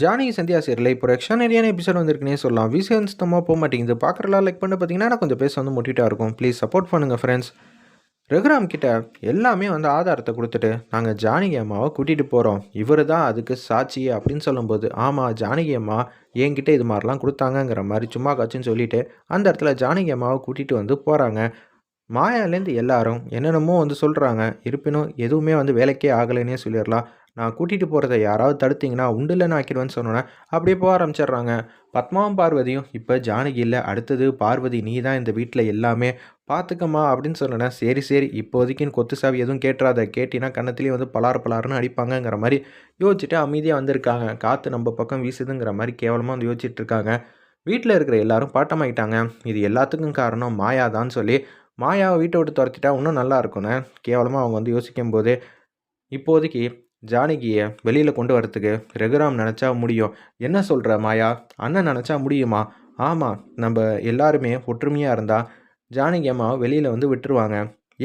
ஜானகி சந்தியா சீரில் இப்போ எக்ஸ்ட்ரானரியான எபிசோட் வந்திருக்குனே சொல்லலாம். விசியன் சுத்தமாக போக மாட்டேங்குது. பார்க்குறலாம் லைக் பண்ண பார்த்தீங்கன்னா நான் கொஞ்சம் பேச வந்து முட்டிட்டா இருக்கும். ப்ளீஸ் சப்போர்ட் பண்ணுங்கள் ஃப்ரெண்ட்ஸ் ரகுராம் கிட்ட எல்லாமே வந்து ஆதாரத்தை கொடுத்துட்டு நாங்கள் ஜானகி அம்மாவை கூட்டிகிட்டு போகிறோம் இவர் தான் அதுக்கு சாட்சி அப்படின்னு சொல்லும்போது ஆமாம் ஜானகி அம்மா என்கிட்ட இது மாதிரிலாம் கொடுத்தாங்கங்கிற மாதிரி சும்மா காச்சுன்னு சொல்லிட்டு அந்த இடத்துல ஜானகி அம்மாவை கூட்டிகிட்டு வந்து போகிறாங்க மாயாலேருந்து எல்லாரும் என்னென்னமோ வந்து சொல்கிறாங்க இருப்பினும் எதுவுமே வந்து வேலைக்கே ஆகலைன்னே சொல்லிடலாம். நான் கூட்டிகிட்டு போகிறத யாராவது தடுத்தீங்கன்னா உண்டில் ஆக்கிடுவேன்னு சொன்னோன்னே அப்படியே போக ஆரம்பிச்சிடுறாங்க. பத்மாவும் பார்வதியும் இப்போ ஜானகி இல்லை அடுத்தது பார்வதி நீ தான் இந்த வீட்டில் எல்லாமே பார்த்துக்கம்மா அப்படின்னு சொன்னேன் சரி சரி இப்போதைக்குன்னு கொத்து சாவி எதுவும் கேட்டுறாத. கேட்டினா கன்னத்துலேயே வந்து பலார் பலாருன்னு அடிப்பாங்கங்கிற மாதிரி யோசிச்சுட்டு அமைதியாக வந்திருக்காங்க. காற்று நம்ம பக்கம் வீசுதுங்கிற மாதிரி கேவலமாக வந்து யோசிச்சுட்டு இருக்காங்க. வீட்டில் இருக்கிற எல்லாரும் பாட்டமாயிட்டாங்க. இது எல்லாத்துக்கும் காரணம் மாயா தான் சொல்லி மாயாவை வீட்டை விட்டு துரத்திட்டா இன்னும் நல்லா இருக்கும்னு கேவலமாக அவங்க வந்து யோசிக்கும் போது இப்போதைக்கு ஜானகியை வெளியில் கொண்டு வரத்துக்கு ரகுராம் நினச்சா முடியும். என்ன சொல்கிற மாயா? அண்ணன் நினச்சா முடியுமா? ஆமாம் நம்ம எல்லாருமே ஒற்றுமையாக இருந்தால் ஜானகி அம்மாவை வெளியில் வந்து விட்டுருவாங்க.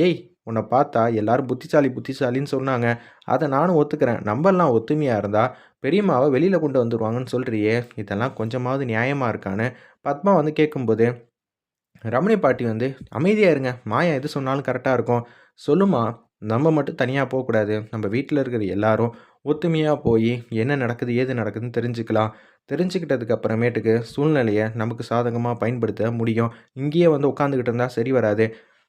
ஏய் உன்னை பார்த்தா எல்லாரும் புத்திசாலி புத்திசாலின்னு சொன்னாங்க. அதை நானும் ஒத்துக்கிறேன். நம்மெல்லாம் ஒத்துமையாக இருந்தால் பெரியம்மாவை வெளியில் கொண்டு வந்துடுவாங்கன்னு சொல்கிறியே இதெல்லாம் கொஞ்சமாவது நியாயமாக இருக்கான்னு பத்மா வந்து கேட்கும்போது ரமணி பாட்டி வந்து அமைதியாக இருங்க. மாயா எது சொன்னாலும் கரெக்டாக இருக்கும். சொல்லுமா நம்ம மட்டும் தனியாக போகக்கூடாது. நம்ம வீட்டில் இருக்கிற எல்லாரும் ஒத்துமையாக போய் என்ன நடக்குது ஏது நடக்குதுன்னு தெரிஞ்சுக்கலாம். தெரிஞ்சுக்கிட்டதுக்கு அப்புறமேட்டுக்கு சூழ்நிலையை நமக்கு சாதகமாக பயன்படுத்த முடியும். இங்கேயே வந்து உட்காந்துக்கிட்டு இருந்தால் சரி வராது.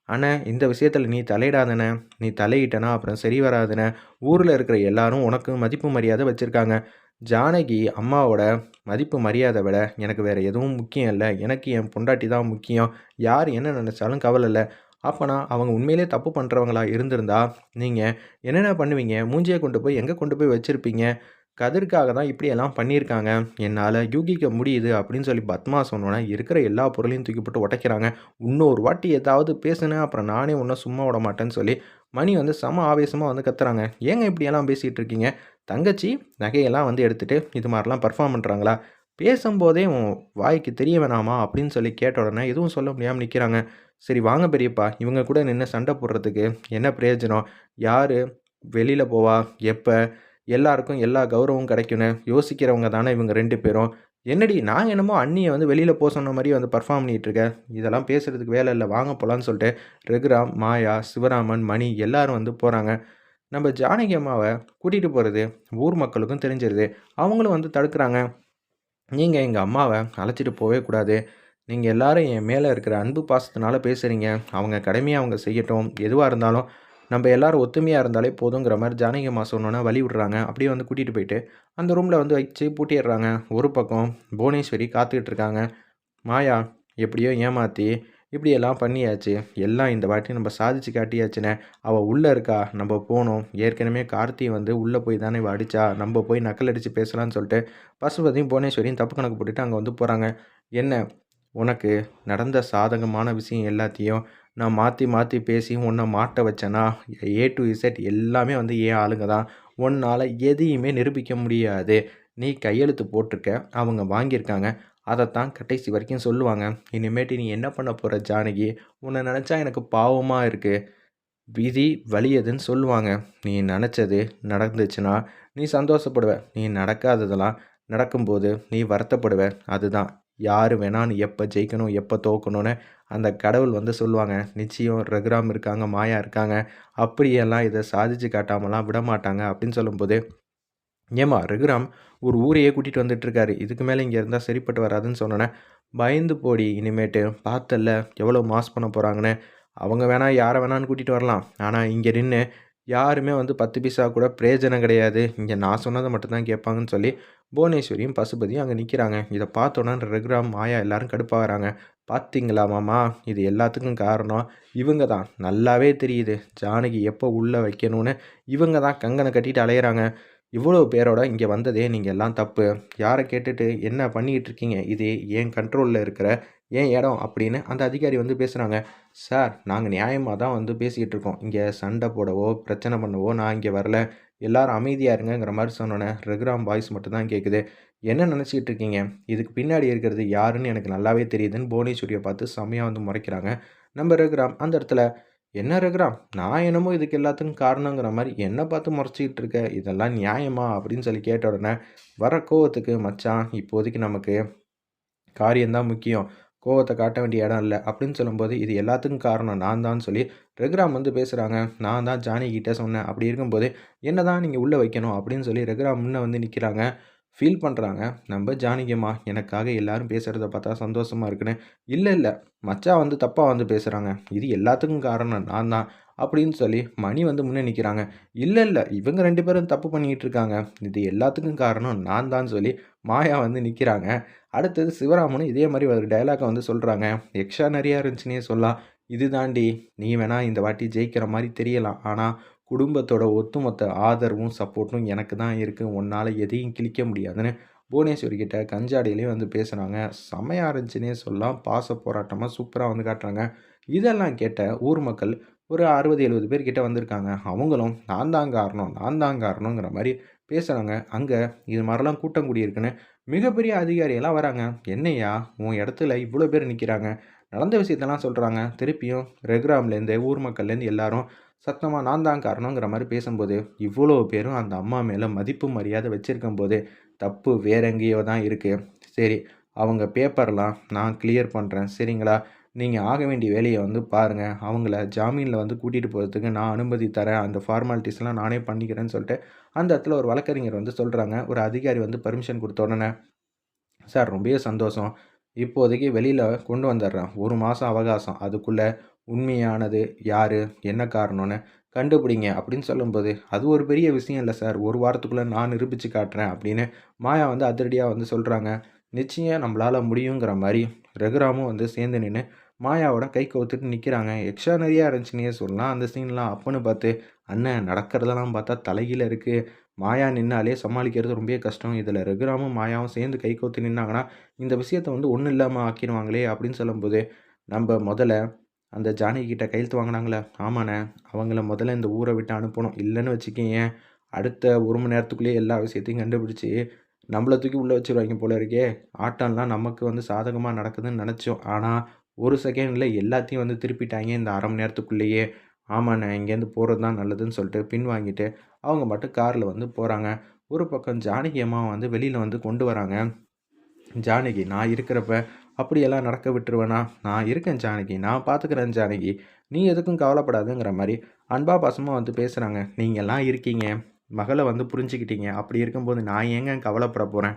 ஆனால் இந்த விஷயத்தில் நீ தலையிடாதன நீ தலையிட்டனா அப்புறம் சரி வராதன ஊரில் இருக்கிற எல்லாரும் உனக்கு மதிப்பு மரியாதை வச்சுருக்காங்க. ஜானகி அம்மாவோட மதிப்பு மரியாதை விட எனக்கு வேறு எதுவும் முக்கியம் இல்லை. எனக்கு என் பொண்டாட்டி தான் முக்கியம். யார் என்ன நினச்சாலும் கவலை இல்லை. அப்போனா அவங்க உண்மையிலே தப்பு பண்ணுறவங்களா இருந்திருந்தா நீங்கள் என்னென்ன பண்ணுவீங்க? மூஞ்சியை கொண்டு போய் எங்கே கொண்டு போய் வச்சுருப்பீங்க? கதிர்க்காக தான் இப்படியெல்லாம் பண்ணியிருக்காங்க. என்னால் யூகிக்க முடியுது அப்படின்னு சொல்லி பத்மா சொன்னோன்னே இருக்கிற எல்லா பொருளையும் தூக்கிப்பட்டு உடைக்கிறாங்க. இன்னொரு வாட்டி ஏதாவது பேசுனேன் அப்புறம் நானே ஒன்றும் சும்மா விட மாட்டேன்னு சொல்லி மணி வந்து செம ஆவேசமாக வந்து கத்துறாங்க. ஏங்க இப்படியெல்லாம் பேசிகிட்டு இருக்கீங்க? தங்கச்சி நகையெல்லாம் வந்து எடுத்துகிட்டு இது மாதிரிலாம் பர்ஃபார்ம் பண்ணுறாங்களா பேசும்போதே உன் வாய்க்கு தெரிய வேணாமா? அப்படின்னு சொல்லி கேட்ட உடனே எதுவும் சொல்ல முடியாமல் நிற்கிறாங்க சரி வாங்க பெரியப்பா இவங்க கூட நின்று சண்டை போடுறதுக்கு என்ன பிரயோஜனம்? யார்? வெளியில் போவா? எப்போ? எல்லாருக்கும் எல்லா கௌரவம் கிடைக்கும்னு யோசிக்கிறவங்க தானே இவங்க ரெண்டு பேரும். என்னடி நான் என்னமோ அண்ணியை வந்து வெளியில் போக சொன்ன மாதிரி வந்து பர்ஃபார்ம் பண்ணிகிட்ருக்கேன் இதெல்லாம் பேசுகிறதுக்கு வேலை இல்லை வாங்க போகலான்னு சொல்லிட்டு ரகுராம் மாயா சிவராமன் மணி எல்லாரும் வந்து போகிறாங்க நம்ம ஜானகி அம்மாவை கூட்டிகிட்டு போகிறது ஊர் மக்களுக்கும் தெரிஞ்சிருது. அவங்களும் வந்து தடுக்கிறாங்க. நீங்கள் எங்கள் அம்மாவை அழைச்சிட்டு போகவே கூடாது. நீங்கள் எல்லோரும் என் மேலே இருக்கிற அன்பு பாசத்தினால பேசுகிறீங்க அவங்க கடமையை அவங்க செய்யட்டும். எதுவாக இருந்தாலும் நம்ம எல்லோரும் ஒத்துமையாக இருந்தாலே போதுங்கிற மாதிரி ஜானகி அம்மா சொன்னோன்னா வழி விடுறாங்க. அப்படியே வந்து கூட்டிகிட்டு போயிட்டு அந்த ரூமில் வந்து வச்சு பூட்டிடுறாங்க. ஒரு பக்கம் புவனேஸ்வரி காத்துக்கிட்டு இருக்காங்க. மாயா எப்படியோ ஏமாற்றி இப்படியெல்லாம் பண்ணியாச்சு. எல்லாம் இந்த வாட்டி நம்ம சாதிச்சு காட்டியாச்சுனே. அவள் உள்ளே இருக்கா? நம்ம போகணும் ஏற்கனவே கார்த்தி வந்து உள்ளே போய் தானே இவள் அடித்தா நம்ம போய் நக்கல் அடித்து பேசலான்னு சொல்லிட்டு பசுபதியும் புவனேஸ்வரியும் தப்பு கணக்கு போட்டுட்டு அங்கே வந்து போகிறாங்க என்ன? உனக்கு நடந்த சாதகமான விஷயம் எல்லாத்தையும் நான் மாற்றி மாற்றி பேசி உன்னை மாட்ட வச்சேன்னா ஏ டு இசட் எல்லாமே வந்து ஏன் ஆளுங்க தான்? உன்னால் எதையுமே நிரூபிக்க முடியாது. நீ கையெழுத்து போட்டிருக்க அவங்க வாங்கியிருக்காங்க. அதைத்தான் கடைசி வரைக்கும் சொல்லுவாங்க. இனிமேட்டு நீ என்ன பண்ண போகிற ஜானகி? உன்னை நினச்சா எனக்கு பாவமாக இருக்குது விதி வலியதுன்னு சொல்லுவாங்க. நீ நினச்சது நடந்துச்சுன்னா நீ சந்தோஷப்படுவ. நீ நடக்காததெல்லாம் நடக்கும்போது நீ வருத்தப்படுவ. அதுதான். யார் வேணான்னு எப்போ ஜெயிக்கணும் எப்போ தோக்கணும்னு அந்த கடவுள் வந்து சொல்லுவாங்க. நிச்சயம் ரகுராம் இருக்காங்க மாயா இருக்காங்க. அப்படியெல்லாம் இதை சாதிச்சு காட்டாமலாம் விட மாட்டாங்க அப்படின்னு சொல்லும்போது ஏமா ரகுராம் ஒரு ஊரையே கூட்டிகிட்டு வந்துட்டுருக்காரு இதுக்கு மேலே இங்கே இருந்தால் சரிப்பட்டு வராதுன்னு சொன்னோன்னே பயந்து போடி இனிமேட்டு பார்த்தல்ல எவ்வளோ மாஸ் பண்ண போகிறாங்கன்னு அவங்க வேணால் யாரை வேணான்னு கூட்டிகிட்டு வரலாம். ஆனால் இங்கே நின்று யாருமே வந்து பத்து பைசா கூட பிரயோஜனம் கிடையாது. இங்கே நான் சொன்னதை மட்டும்தான் கேட்பாங்கன்னு சொல்லி புவனேஸ்வரியும் பசுபதியும் அங்கே நிற்கிறாங்க இதை பார்த்தோன்னா ரகுராம் மாயா எல்லாரும் கடுப்பாகிறாங்க பார்த்தீங்களா மாமா? இது எல்லாத்துக்கும் காரணம் இவங்க தான். நல்லாவே தெரியுது. ஜானகி எப்போ உள்ளே வைக்கணும்னு இவங்க தான் கங்கனை கட்டிட்டு அலையிறாங்க. இவ்வளோ பேரோட இங்கே வந்ததே நீங்கள் எல்லாம் தப்பு. யாரை கேட்டுட்டு என்ன பண்ணிக்கிட்டு இருக்கீங்க? இது ஏன் கண்ட்ரோலில் இருக்கிற ஏன் இடம் அப்படின்னு அந்த அதிகாரி வந்து பேசுகிறாங்க சார் நாங்கள் நியாயமாக தான் வந்து பேசிக்கிட்டு இருக்கோம். இங்கே சண்டை போடவோ பிரச்சனை பண்ணவோ நான் இங்கே வரல. எல்லாரும் அமைதியாக இருங்கிற மாதிரி சொன்னோன்னே ரெகுராம் வாய்ஸ் மட்டும்தான் கேட்குது என்ன நினச்சிக்கிட்டு இருக்கீங்க? இதுக்கு பின்னாடி இருக்கிறது யாருன்னு எனக்கு நல்லாவே தெரியுதுன்னு புவனேஸ்வரியை பார்த்து செம்மையாக வந்து முறைக்கிறாங்க. நம்ம ரகுராம் அந்த இடத்துல என்ன ரகுராம்? நான் என்னமோ இதுக்கு எல்லாத்துக்கும் காரணங்கிற மாதிரி என்னை பார்த்து முறைச்சிக்கிட்டு இருக்க? இதெல்லாம் நியாயமா? அப்படின்னு சொல்லி கேட்ட உடனே வர கோவத்துக்கு மச்சான் இப்போதைக்கு நமக்கு காரியம்தான் முக்கியம். கோவத்தை காட்ட வேண்டிய இடம் இல்லை அப்படின்னு சொல்லும்போது இது எல்லாத்துக்கும் காரணம் நான் தான் சொல்லி ரெகுராம் வந்து பேசுகிறாங்க நான் தான் ஜானி கிட்டே சொன்னேன். அப்படி இருக்கும்போது என்ன தான் நீங்கள் உள்ளே வைக்கணும் அப்படின்னு சொல்லி ரெகுராம் முன்னே வந்து நிற்கிறாங்க ஃபீல் பண்ணுறாங்க நம்ம ஜானகியம்மா எனக்காக எல்லாரும் பேசுகிறத பார்த்தா சந்தோஷமாக இருக்குன்னு. இல்லை இல்லை. மச்சா வந்து தப்பாக வந்து பேசுகிறாங்க இது எல்லாத்துக்கும் காரணம் நான் தான் அப்படின்னு சொல்லி மணி வந்து முன்னே நிற்கிறாங்க இல்லை இல்லை. இவங்க ரெண்டு பேரும் தப்பு பண்ணிக்கிட்டு இருக்காங்க. இது எல்லாத்துக்கும் காரணம் நான் தான் சொல்லி மாயா வந்து நிற்கிறாங்க அடுத்தது சிவராமனும் இதே மாதிரி ஒரு டைலாக்கை வந்து சொல்கிறாங்க எக்ஸ்ட்ரா நிறையா இருந்துச்சுன்னே சொல்லலாம். இது தாண்டி நீ வேணால் இந்த வாட்டி ஜெயிக்கிற மாதிரி தெரியலாம். ஆனால் குடும்பத்தோட ஒட்டுமொத்த ஆதரவும் சப்போர்ட்டும் எனக்கு தான் இருக்குது உன்னால் எதையும் கிழிக்க முடியாதுன்னு புவனேஸ்வரிக்கிட்ட கஞ்சாடியிலையும் வந்து பேசுகிறாங்க செமையாக இருந்துச்சுன்னே சொல்லலாம். பாச போராட்டமாக சூப்பராக வந்து காட்டுறாங்க. இதெல்லாம் கேட்ட ஊர் மக்கள் ஒரு அறுபது எழுபது பேர்கிட்ட வந்திருக்காங்க. அவங்களும் நான் தான் காரணம். நான் தான் காரணங்கிற மாதிரி பேசுகிறாங்க அங்கே இது மாதிரிலாம் கூட்டம் கூடியிருக்குன்னு மிகப்பெரிய அதிகாரியெல்லாம் வராங்க. என்னையா உன் இடத்துல இவ்வளோ பேர் நிற்கிறாங்க நடந்த விஷயத்தெல்லாம் சொல்கிறாங்க திருப்பியும் ரெகுராம்லேருந்து ஊர் மக்கள்லேருந்து எல்லாரும் சத்தமாக நான் தான் காரணங்கிற மாதிரி பேசும்போது இவ்வளோ பேரும் அந்த அம்மா மேலே மதிப்பு மரியாதை வச்சுருக்கும் போது தப்பு வேற எங்கேயோ தான் இருக்குது சரி அவங்க பேப்பர்லாம் நான் கிளியர் பண்ணுறேன் சரிங்களா? நீங்கள் ஆக வேண்டிய வேலையை வந்து பாருங்கள் அவங்கள ஜாமீனில் வந்து கூட்டிகிட்டு போகிறதுக்கு நான் அனுமதி தரேன். அந்த ஃபார்மாலிட்டிஸ்லாம் நானே பண்ணிக்கிறேன்னு சொல்லிட்டு அந்த இடத்துல ஒரு வழக்கறிஞர் வந்து சொல்கிறாங்க ஒரு அதிகாரி வந்து பர்மிஷன் கொடுத்த உடனே சார் ரொம்பவே சந்தோஷம். இப்போதைக்கு வெளியில் கொண்டு வந்துடுறேன். ஒரு மாதம் அவகாசம். அதுக்குள்ளே உண்மையானது யார்? என்ன காரணம்னு கண்டுபிடிங்க. அப்படின்னு சொல்லும்போது அது ஒரு பெரிய விஷயம் இல்லை சார். ஒரு வாரத்துக்குள்ளே நான் நிரூபித்து காட்டுறேன். அப்படின்னு மாயா வந்து அதிரடியாக வந்து சொல்கிறாங்க நிச்சயம் நம்மளால் முடியுங்கிற மாதிரி ரகுராமும் வந்து சேர்ந்து நின்று மாயாவோட கை கவுத்துட்டு நிற்கிறாங்க எக்ஸ்ட்ரா நிறையா இருந்துச்சுன்னே சொல்லலாம். அந்த சீன்லாம் அப்புன்னு பார்த்து அண்ணன் நடக்கிறதெல்லாம் பார்த்தா தலையில் இருக்குது மாயா நின்னாலே சமாளிக்கிறது ரொம்ப கஷ்டம். இதில் ரகுராமும் மாயாவும் சேர்ந்து கை கோத்து நின்னாங்கன்னா இந்த விஷயத்தை வந்து ஒன்றும் இல்லாமல் ஆக்கிடுவாங்களே அப்படின்னு சொல்லும்போது நம்ம முதல்ல அந்த ஜானகிக்கிட்ட கையெழுத்து வாங்கினாங்களே ஆமாண்ணே அவங்கள முதல்ல இந்த ஊரை விட்டு அனுப்பணும். இல்லைன்னு வச்சுக்கிங்க அடுத்த ஒரு மணி நேரத்துக்குள்ளேயே எல்லா விஷயத்தையும் கண்டுபிடிச்சி நம்மளை தூக்கி உள்ளே வச்சுருவாங்க போல இருக்கே. ஆட்டம்லாம் நமக்கு வந்து சாதகமாக நடக்குதுன்னு நினச்சோம். ஆனால் ஒரு செகண்டில் எல்லாத்தையும் வந்து திருப்பிட்டாங்க. இந்த அரை மணி நேரத்துக்குள்ளேயே ஆமாண்ணே இங்கேருந்து போகிறது தான் நல்லதுன்னு சொல்லிட்டு பின் வாங்கிட்டு அவங்க மட்டும் காரில் வந்து போகிறாங்க ஒரு பக்கம் ஜானகி அம்மா வந்து வெளியில் வந்து கொண்டு வராங்க. ஜானகி நான் இருக்கிறப்ப அப்படியெல்லாம் நடக்க விட்டுருவேனா? நான் இருக்கேன் ஜானகி நான் பார்த்துக்கிறேன் ஜானகி. நீ எதுக்கும் கவலைப்படாதுங்கிற மாதிரி அன்பா பாசமாக வந்து பேசுகிறாங்க நீங்கள்லாம் இருக்கீங்க. மகளை வந்து புரிஞ்சுக்கிட்டீங்க. அப்படி இருக்கும்போது நான் ஏங்க கவலைப்பட போகிறேன்